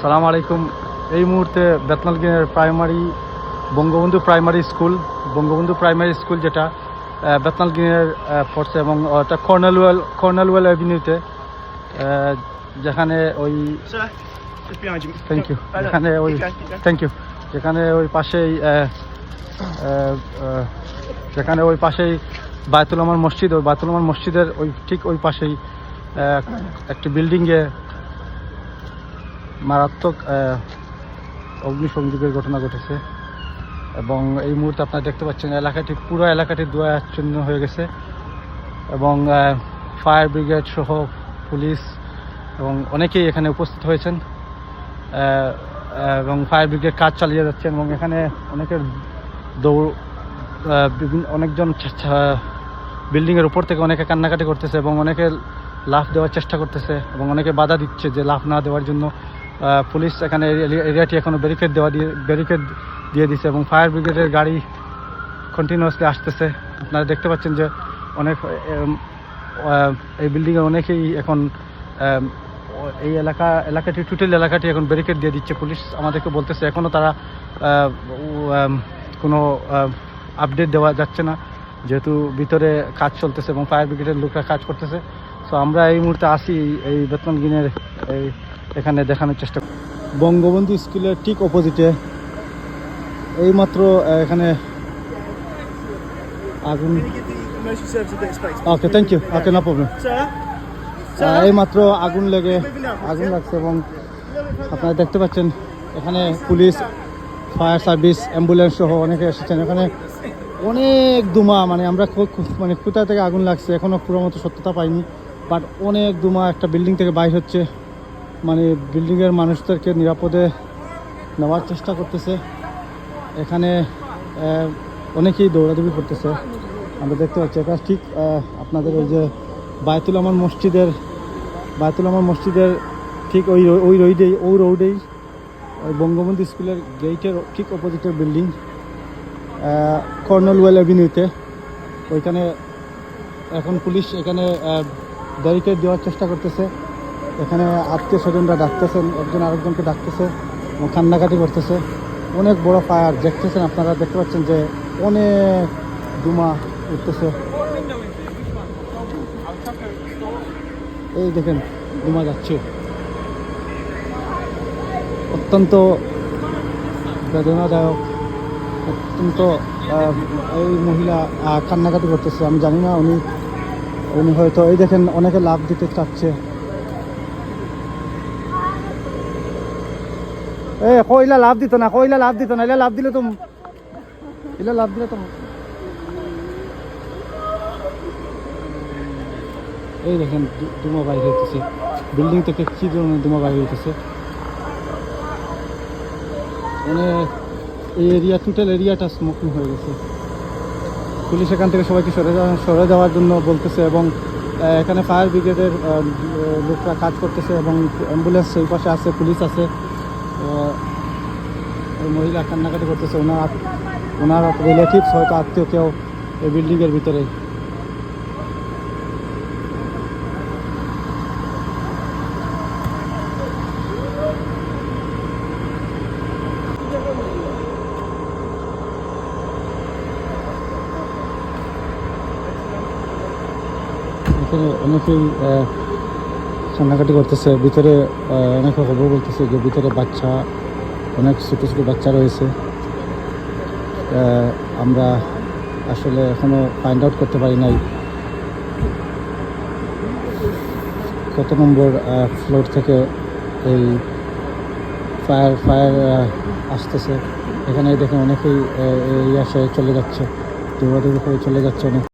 সালাম আলাইকুম এই মুহূর্তে বেতনালগিনের primary Bangabandhu primary school Bangabandhu primary school যেটা বেতনালগিনের পড়ছে এবং ওটা কর্নেলওয়েল কর্নেলওয়েল অ্যাভিনিউতে যেখানে ওই. থ্যাংক ইউ যেখানে ওই. থ্যাংক ইউ যেখানে ওই পাশেই যেখানে ওই পাশেই বায়তুল আমার মসজিদ, ওই বায়তুল আমার মসজিদের ওই ঠিক ওই পাশেই একটি বিল্ডিংয়ে মারাত্মক অগ্নিসংযোগের ঘটনা ঘটেছে। এবং এই মুহূর্তে আপনারা দেখতে পাচ্ছেন, এলাকাটি, পুরো এলাকাটি দুয়াচ্ছন্ন হয়ে গেছে। এবং ফায়ার ব্রিগেড সহ পুলিশ এবং অনেকেই এখানে উপস্থিত হয়েছেন। এবং ফায়ার ব্রিগেড কাজ চালিয়ে যাচ্ছেন এবং এখানে অনেকের দৌড় বিভিন্ন অনেকজন বিল্ডিংয়ের উপর থেকে অনেকে কান্নাকাটি করতেছে এবং অনেকে লাফ দেওয়ার চেষ্টা করতেছে এবং অনেকে বাধা দিচ্ছে যে লাফ না দেওয়ার জন্য। পুলিশ এখানে এরি- এরিয়াটি এখনও ব্যারিকেড দেওয়া দিয়ে ব্যারিকেড দিয়ে দিছে এবং ফায়ার ব্রিগেডের গাড়ি কন্টিনিউয়াসলি আসতেছে। আপনারা দেখতে পাচ্ছেন যে অনেক এই বিল্ডিংয়ে অনেকেই এখন এই এলাকা, এলাকাটি টোটাল এলাকাটি এখন ব্যারিকেড দিয়ে দিচ্ছে পুলিশ। আমাদেরকে বলতেছে এখনও তারা কোনো আপডেট দেওয়া যাচ্ছে না। যেহেতু ভিতরে কাজ চলতেছে এবং ফায়ার ব্রিগেডের লোকরা কাজ করতেছে। সো আমরা এই মুহূর্তে আসি এই বেতন গিনের এই এখানে দেখানোর চেষ্টা। বঙ্গবন্ধু স্কুলের ঠিক অপোজিটে এইমাত্র এখানে আগুন? Okay thank you okay no problem Sir? এই মাত্র আগুন লেগে আগুন লাগছে এবং আপনারা দেখতে পাচ্ছেন, এখানে পুলিশ, ফায়ার সার্ভিস, অ্যাম্বুলেন্স সহ অনেকে এসেছেন এখানে অনেক দুমা মানে আমরা মানে কোথা থেকে আগুন লাগছে এখনও পুরো মতো সত্যতা পাইনি, বাট অনেক দুমা একটা বিল্ডিং থেকে বাইর হচ্ছে মানে বিল্ডিংয়ের মানুষদেরকে নিরাপদে নেওয়ার চেষ্টা করতেছে। এখানে অনেকেই দৌড়াদৌড়ি করতেছে। আমরা দেখতে পাচ্ছি, এটা ঠিক আপনাদের ওই যে বায়তুল আমার মসজিদের, বায়তুল আমার মসজিদের ঠিক ওই ওই রোডেই ওই রোডেই, ওই বঙ্গবন্ধু স্কুলের গেটের ঠিক অপোজিটের বিল্ডিং কর্নেলওয়েল অ্যাভিনিউতে ওইখানে এখন পুলিশ এখানে ব্যারিকেড দেওয়ার চেষ্টা করতেছে। এখানে আত্মীয় স্বজনরা ডাকতেছেন, একজন আরেকজনকে ডাকতেছে এবং কান্নাকাটি করতেছে। অনেক বড় ফায়ার দেখতেছেন আপনারা, দেখতে পাচ্ছেন যে অনেক ধুমা উঠতেছে। এই দেখেন, ধুমা যাচ্ছে। অত্যন্ত বেদনাদায়ক, অত্যন্ত এই মহিলা কান্নাকাটি করতেছে। আমি জানি না উনি উনি হয়তো, এই দেখেন, অনেকে লাভ দিতে চাচ্ছে। এ, কইলা লাভ দিত না, কইলা লাভ দিত না, এলা লাভ দিলে তো এলা লাভ দিলে তো এই দেখেন দুমা বাইরে হইতেছে। বিল্ডিং থেকে কি ধরনের দুমা বাইরে হইতেছে? মানে এই এরিয়া টোটাল এরিয়াটা স্মোকিং হয়ে গেছে। পুলিশ এখান থেকে সবাইকে সরে যাওয়া সরে যাওয়ার জন্য বলতেছে এবং এখানে ফায়ার ব্রিগেডের লোকরা কাজ করতেছে এবং অ্যাম্বুলেন্স ওই পাশে আছে, পুলিশ আছে। আহ, ওই মহিলা কান্নাকাটি করতেছে ওনার ওনার রিলেটিভস হয়তো আত্মীয় কেউ এই বিল্ডিংয়ের ভিতরে। অনেকেই কান্নাকাটি করতেছে, ভিতরে অনেকে খবর বলতেছে যে ভিতরে বাচ্চা, অনেক ছোটো ছোটো বাচ্চা রয়েছে। আমরা আসলে এখনও ফাইন্ড আউট করতে পারি নাই। কত নম্বর ফ্লোর থেকে এই ফায়ার ফায়ার আসতেছে। এখানে দেখে অনেকেই এই আসে, চলে যাচ্ছে। দৌড়াদৌড়ি করে চলে যাচ্ছে অনেক।